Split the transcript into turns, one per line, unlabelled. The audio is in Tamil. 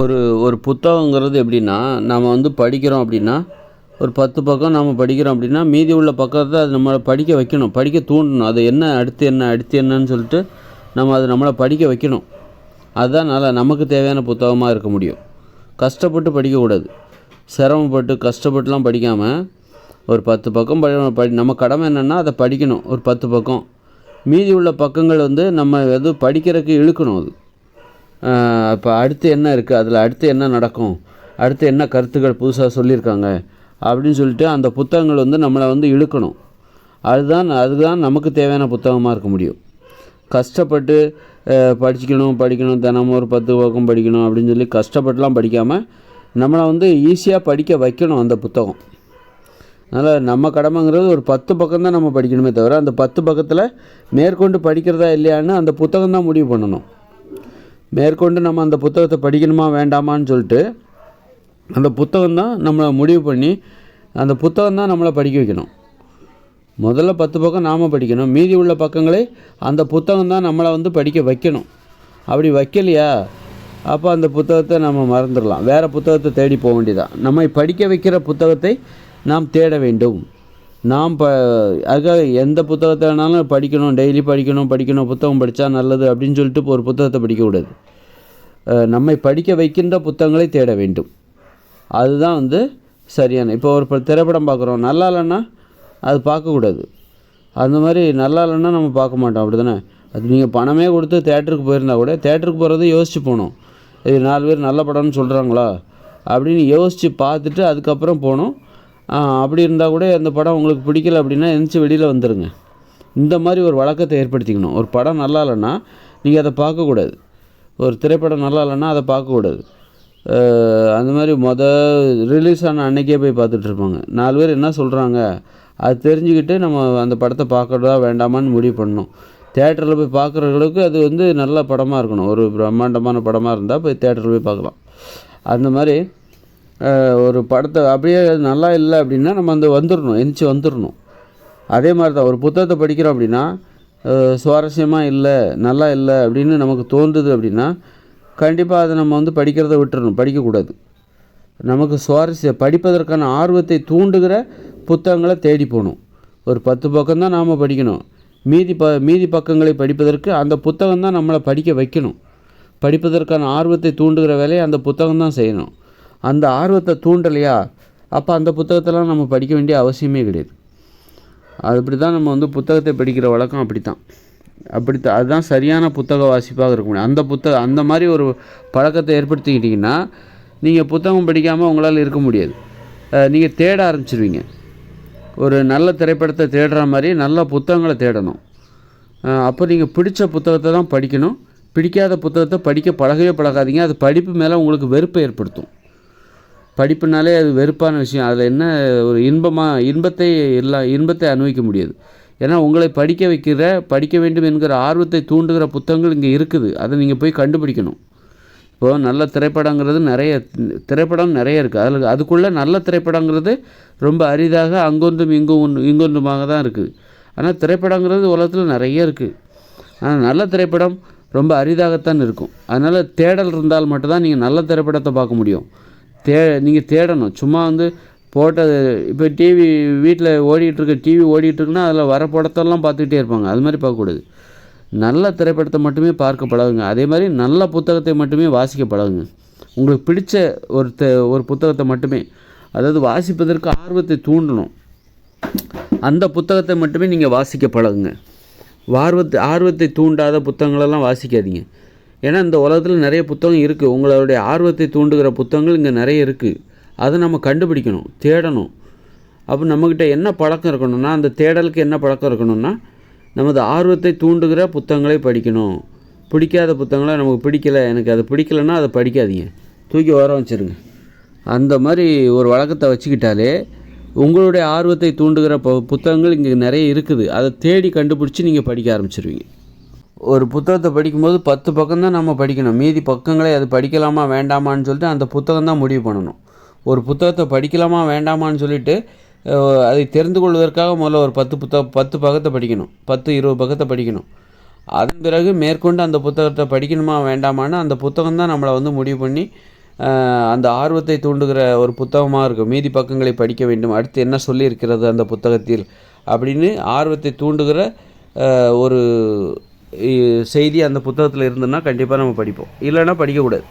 ஒரு ஒரு புத்தகங்கிறது எப்படின்னா நம்ம வந்து படிக்கிறோம் அப்படின்னா ஒரு பத்து பக்கம் நம்ம படிக்கிறோம் அப்படின்னா மீதி உள்ள பக்கத்தை அது நம்மளை படிக்க வைக்கணும். படிக்க தூண்டணும். அது என்ன அடுத்து என்ன அடுத்து என்னன்னு சொல்லிட்டு நம்ம அதை நம்மளை படிக்க வைக்கணும். அதுதான் நல்லா நமக்கு தேவையான புத்தகமாக இருக்க முடியும். கஷ்டப்பட்டு படிக்கக்கூடாது. சிரமப்பட்டு கஷ்டப்பட்டுலாம் படிக்காமல் ஒரு பத்து பக்கம் படி படி நம்ம கடமை என்னென்னா அதை படிக்கணும். ஒரு பத்து பக்கம். மீதி உள்ள பக்கங்கள் வந்து நம்ம எதுவும் படிக்கிறதுக்கு இழுக்கணும் அது. இப்போ அடுத்து என்ன இருக்குது அதில் அடுத்து என்ன நடக்கும்? அடுத்து என்ன கருத்துக்கள் புதுசாக சொல்லியிருக்காங்க? அப்படின்னு சொல்லிட்டு அந்த புத்தகங்கள் வந்து நம்மளை வந்து இழுக்கணும். அதுதான் அதுதான் நமக்கு தேவையான புத்தகமாக இருக்க முடியும். கஷ்டப்பட்டு படிச்சுக்கணும் படிக்கணும் படிக்கணும் தினமும் ஒரு பத்து பக்கம் படிக்கணும் அப்படின்னு சொல்லி கஷ்டப்பட்டுலாம் படிக்காமல் நம்மளை வந்து ஈஸியாக படிக்க வைக்கணும் அந்த புத்தகம். அதனால் நம்ம கடமைங்கிறது ஒரு பத்து பக்கம் தான் நம்ம படிக்கணுமே தவிர அந்த பத்து பக்கத்தில் மேற்கொண்டு படிக்கிறதா இல்லையான்னு அந்த புத்தகம் தான் முடிவு பண்ணணும். மேற்கொண்டு நம்ம அந்த புத்தகத்தை படிக்கணுமா வேண்டாமான்னு சொல்லிட்டு அந்த புத்தகம் தான் நம்மளை முடிவு பண்ணி அந்த புத்தகம் தான் நம்மளை படிக்க வைக்கணும். முதல்ல பத்து பக்கம் நாம் படிக்கணும். மீதி உள்ள பக்கங்களை அந்த புத்தகம் தான் நம்மளை வந்து படிக்க வைக்கணும். அப்படி வைக்கலையா? அப்போ அந்த புத்தகத்தை நம்ம மறந்துடலாம். வேறு புத்தகத்தை தேடி போக வேண்டியதான் நம்மை படிக்க வைக்கிற புத்தகத்தை நாம் தேட வேண்டும். நாம் ப அதுக்காக எந்த புத்தகத்தை வேணாலும் படிக்கணும் டெய்லி படிக்கணும் படிக்கணும் புத்தகம் படித்தா நல்லது அப்படின்னு சொல்லிட்டு ஒரு புத்தகத்தை படிக்கக்கூடாது. நம்மை படிக்க வைக்கின்ற புத்தகங்களை தேட வேண்டும். அதுதான் வந்து சரியான இப்போ ஒரு திரைப்படம் பார்க்குறோம் நல்லா இல்லைன்னா அது பார்க்கக்கூடாது. அந்த மாதிரி நல்லா இல்லைன்னா நம்ம பார்க்க மாட்டோம் அப்படி தானே அது நீங்கள் பணமே கொடுத்து தேட்டருக்கு போயிருந்தா கூட தேட்டருக்கு போகிறது யோசிச்சு போகணும். இது நாலு பேர் நல்ல படம்னு சொல்கிறாங்களா அப்படின்னு யோசித்து பார்த்துட்டு அதுக்கப்புறம் போகணும். அப்படி இருந்தால் கூட அந்த படம் உங்களுக்கு பிடிக்கல அப்படின்னா எழுந்திரிச்சி வெளியில் வந்துடுங்க இந்த மாதிரி ஒரு வழக்கத்தை ஏற்படுத்திக்கணும். ஒரு படம் நல்லா இல்லைன்னா நீங்கள் அதை பார்க்கக்கூடாது ஒரு திரைப்படம் நல்லா இல்லைன்னா அதை பார்க்கக்கூடாது அந்த மாதிரி மொத ரிலீஸ் ஆன அன்னைக்கே போய் பார்த்துட்ருப்பாங்க நாலு பேர் என்ன சொல்கிறாங்க அது தெரிஞ்சுக்கிட்டு நம்ம அந்த படத்தை பார்க்கறதா வேண்டாமான்னு முடிவு பண்ணணும். தேட்டரில் போய் பார்க்குறவங்களுக்கு அது வந்து நல்ல படமாக இருக்கணும். ஒரு பிரம்மாண்டமான படமாக இருந்தால் போய் தேட்டரில் போய் பார்க்கலாம். அந்த மாதிரி ஒரு படத்தை அப்படியே நல்லா இல்லை அப்படின்னா நம்ம அந்த வந்துடணும் எந்திரிச்சு வந்துடணும் அதே மாதிரி தான் ஒரு புத்தகத்தை படிக்கிறோம் அப்படின்னா சுவாரஸ்யமாக இல்லை நல்லா இல்லை அப்படின்னு நமக்கு தோன்றுது அப்படின்னா கண்டிப்பாக அதை நம்ம வந்து படிக்கிறத விட்டுறணும் படிக்கக்கூடாது நமக்கு சுவாரஸ்ய படிப்பதற்கான ஆர்வத்தை தூண்டுகிற புத்தகங்களை தேடி போகணும். ஒரு பத்து பக்கம் தான் நாம் படிக்கணும். மீதி ப மீதி பக்கங்களை படிப்பதற்கு அந்த புத்தகம் தான் நம்மளை படிக்க வைக்கணும். படிப்பதற்கான ஆர்வத்தை தூண்டுகிற வேலையை அந்த புத்தகம் தான் செய்யணும். அந்த ஆர்வத்தை தூண்டலையா? அப்போ அந்த புத்தகத்தெல்லாம் நம்ம படிக்க வேண்டிய அவசியமே கிடையாது. அது அப்படி தான் நம்ம வந்து புத்தகத்தை படிக்கிற வழக்கம் அப்படி தான் அப்படி தான் அதுதான் சரியான புத்தக வாசிப்பாக இருக்க முடியும். அந்த புத்தக அந்த மாதிரி ஒரு பழக்கத்தை ஏற்படுத்திக்கிட்டிங்கன்னா நீங்கள் புத்தகம் படிக்காமல் உங்களால் இருக்க முடியாது. நீங்கள் தேட ஆரம்பிச்சிருவீங்க. ஒரு நல்ல திரைப்படத்தை தேடுற மாதிரி நல்ல புத்தகங்களை தேடணும். அப்போ நீங்கள் பிடிச்ச புத்தகத்தை தான் படிக்கணும். பிடிக்காத புத்தகத்தை படிக்க பழகவே பழகாதீங்க. அது படிப்பு மேலே உங்களுக்கு வெறுப்பை ஏற்படுத்தும். படிப்புனாலே அது வெறுப்பான விஷயம். அதில் என்ன ஒரு இன்பமாக இன்பத்தை இல்லை இன்பத்தை அனுபவிக்க முடியாது. ஏன்னா உங்களை படிக்க வைக்கிற படிக்க வேண்டும் என்கிற ஆர்வத்தை தூண்டுகிற புத்தகங்கள் இங்கே இருக்குது. அதை நீங்கள் போய் கண்டுபிடிக்கணும். இப்போ நல்ல திரைப்படங்கிறது நிறைய திரைப்படம் நிறைய இருக்குது அதில் அதுக்குள்ளே நல்ல திரைப்படங்கிறது ரொம்ப அரிதாக அங்கொன்றும் இங்கும் ஒன்று இங்கொன்றுமாக தான் இருக்குது ஆனால் திரைப்படங்கிறது உலகத்தில் நிறைய இருக்குது ஆனால் நல்ல திரைப்படம் ரொம்ப அரிதாகத்தான் இருக்கும். அதனால் தேடல் இருந்தால் மட்டும்தான் நீங்கள் நல்ல திரைப்படத்தை பார்க்க முடியும். தே நீங்கள் தேடணும். சும்மா வந்து போட்டது இப்போ டிவி வீட்டில் ஓடிட்டு இருக்க டிவி ஓடிட்டுருக்குன்னா அதில் வர படத்தெல்லாம் பார்த்துக்கிட்டே இருப்பாங்க. அது மாதிரி பார்க்கக்கூடாது. நல்ல திரைப்படத்தை மட்டுமே பார்க்க பழகுங்க. அதே மாதிரி நல்ல புத்தகத்தை மட்டுமே வாசிக்க பழகுங்க. உங்களுக்கு பிடிச்ச ஒரு த ஒரு புத்தகத்தை மட்டுமே அதாவது வாசிப்பதற்கு ஆர்வத்தை தூண்டணும். அந்த புத்தகத்தை மட்டுமே நீங்கள் வாசிக்க பழகுங்க. ஆர்வத்தை ஆர்வத்தை தூண்டாத புத்தகங்களெல்லாம் வாசிக்காதீங்க. ஏன்னா இந்த உலகத்தில் நிறைய புத்தகம் இருக்குது உங்களுடைய ஆர்வத்தை தூண்டுகிற புத்தகங்கள் இங்கே நிறைய இருக்குது அதை நம்ம கண்டுபிடிக்கணும் தேடணும். அப்போ நம்மக்கிட்ட என்ன பழக்கம் இருக்கணும்னா அந்த தேடலுக்கு என்ன பழக்கம் இருக்கணும்னா நமது ஆர்வத்தை தூண்டுகிற புத்தகங்களை படிக்கணும். பிடிக்காத புத்தகங்களை நமக்கு பிடிக்கல எனக்கு அது பிடிக்கலன்னா அதை படிக்காதீங்க. தூக்கி ஓரம் வச்சிருங்க. அந்த மாதிரி ஒரு வழக்கத்தை வச்சுக்கிட்டாலே உங்களுடைய ஆர்வத்தை தூண்டுகிற புத்தகங்கள் இங்கே நிறைய இருக்குது. அதை தேடி கண்டுபிடிச்சி நீங்கள் படிக்க ஆரம்பிச்சிருவீங்க. ஒரு புத்தகத்தை படிக்கும்போது பத்து பக்கம் தான் நம்ம படிக்கணும். மீதி பக்கங்களை அது படிக்கலாமா வேண்டாமான்னு சொல்லிட்டு அந்த புத்தகம் தான் முடிவு பண்ணணும். ஒரு புத்தகத்தை படிக்கலாமா வேண்டாமான்னு சொல்லிட்டு அதை தெரிந்து கொள்வதற்காக முதல்ல ஒரு பத்து புத்தகம் பத்து பக்கத்தை படிக்கணும். பத்து இருபது பக்கத்தை படிக்கணும். அதன் பிறகு மேற்கொண்டு அந்த புத்தகத்தை படிக்கணுமா வேண்டாமான்னு அந்த புத்தகம் தான் நம்மளை வந்து முடிவு பண்ணி அந்த ஆர்வத்தை தூண்டுகிற ஒரு புத்தகமாக இருக்கும். மீதி பக்கங்களை படிக்க வேண்டும். அடுத்து என்ன சொல்லியிருக்கிறது அந்த புத்தகத்தில்? அப்படின்னு ஆர்வத்தை தூண்டுகிற ஒரு செய்தி அந்த புத்தகத்தில் இருந்ததுன்னா கண்டிப்பாக நம்ம படிப்போம். இல்லைன்னா படிக்கக்கூடாது.